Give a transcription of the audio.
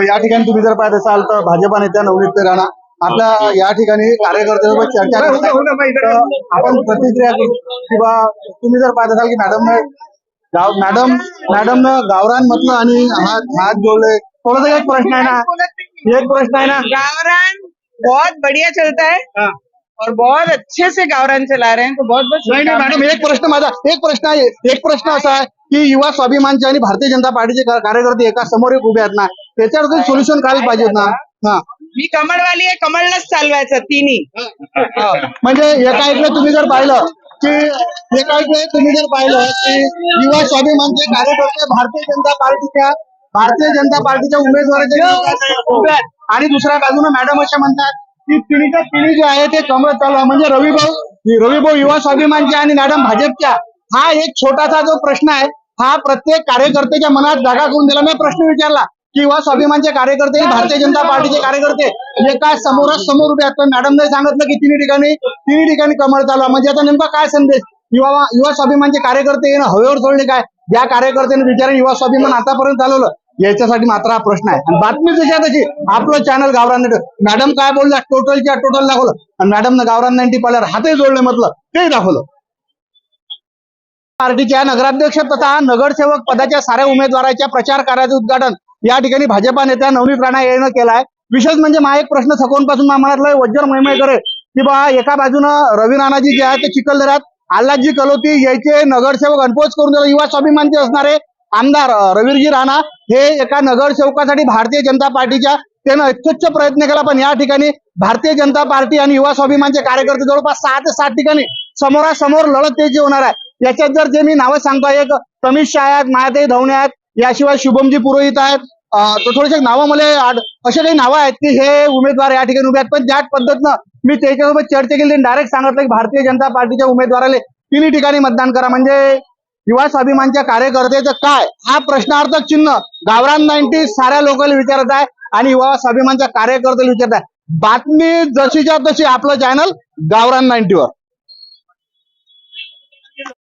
तर या ठिकाणी तुम्ही जर पाहत असाल तर भाजपा नेत्या नवनीत राणा आपल्या या ठिकाणी कार्यकर्त्यांसोबत चर्चा करत आपण प्रतिक्रिया करू किंवा तुम्ही जर पाहत असाल की मॅडम गाव मॅडम मॅडम गावरान म्हटलं आणि हात हात जोडले. थोडासा एक प्रश्न आहे ना? एक प्रश्न आहे ना? गावरान बहुत बढ़िया चलता है और बहुत अच्छे से गावरान चला रहे हैं। तो बहुत बहुत नाही नाही मॅडम एक प्रश्न माझा एक प्रश्न आहे. एक प्रश्न असा आहे की युवा स्वाभिमानचे आणि भारतीय जनता पार्टीचे कार्यकर्ते एका समोर एक उभे आहेत ना? त्याच्यावर सोल्युशन काढलं पाहिजे ना हा मी कमळवाली आहे कमळनच चालवायचं तिन्ही. म्हणजे एका ऐकलं तुम्ही जर पाहिलं की एका ऐकलं तुम्ही जर पाहिलं की युवा स्वाभिमानचे कार्यकर्ते भारतीय जनता पार्टीच्या भारतीय जनता पार्टीच्या उमेदवाराच्या. आणि दुसऱ्या बाजूने मॅडम अशा म्हणतात की तिन्हीच्या तिन्ही जे आहे ते कमळ चालू आहे. म्हणजे रविभाऊ रविभाऊ युवा स्वाभिमानचे आणि मॅडम भाजपच्या हा एक छोटासा जो प्रश्न आहे हा प्रत्येक कार्यकर्त्याच्या मनात जागा करून दिला मी प्रश्न विचारला की युवा स्वाभिमानचे कार्यकर्ते भारतीय जनता पार्टीचे कार्यकर्ते एका समोरात समोर उभे आहेत. पण मॅडमने सांगितलं की तिन्ही ठिकाणी तिन्ही ठिकाणी कमळ चालू. म्हणजे आता नेमका काय संदेश? युवा युवा स्वाभिमानचे कार्यकर्ते येणं हवेवर सोडले काय? ज्या कार्यकर्त्याने विचारे युवा स्वाभिमान आतापर्यंत चालवलं? याच्यासाठी मात्र हा प्रश्न आहे. आणि बातमी जशी आहे तशी. आपलं चॅनल गावरान मॅडम काय बोलल्या टोटलच्या टोटल दाखवलं. आणि मॅडमनं गावरान नाईन्टी पाल्यावर हातही जोडले म्हटलं. तेही दाखवलं. पार्टीच्या नगराध्यक्ष तथा नगरसेवक पदाच्या साऱ्या उमेदवाराच्या प्रचार कार्याचं उद्घाटन. या ठिकाणी भाजपा नेत्या नवनीत राणा यांनी केलाय. विशेष म्हणजे मा एक प्रश्न थकवूनपासून पासून मनातलं वज्र महिमय करे. की बा एका बाजूनं रवी राणाजी जे आहेत ते चिखलदऱ्यात आल्हादजी कलोती यायचे नगरसेवक अनपोच करून दिला. युवा स्वाभिमानचे असणारे आमदार रवीरजी राणा हे एका नगरसेवकासाठी भारतीय जनता पार्टीच्या त्यानं अत्युच्च प्रयत्न केला. पण या ठिकाणी भारतीय जनता पार्टी आणि युवा स्वाभिमानचे कार्यकर्ते जवळपास सहा ते सात ठिकाणी समोरासमोर लढत ते जे होणार आहे. याच्यात जर जे मी नावं सांगतो एक तमिश शाह आहेत मायाताई धवणे आहेत याशिवाय शुभमजी पुरोहित आहेत. अं, तर थोडेसे नावं मला असे काही नावं आहेत की हे उमेदवार या ठिकाणी उभे आहेत. पण ज्या पद्धतीनं मी त्याच्यासोबत चर्चा केली डायरेक्ट सांगितलं की भारतीय जनता पार्टीच्या उमेदवाराला तिन्ही ठिकाणी मतदान करा. म्हणजे युवा स्वाभिमानच्या कार्यकर्त्याचं काय? हा प्रश्नार्थक चिन्ह गावरान नाईन्टी साऱ्या लोकांना विचारत आहे आणि युवा स्वाभिमानच्या कार्यकर्त्याला विचारत आहे. बातमी जशीच्या तशी आपलं चॅनल गावरान नाईन्टीवर.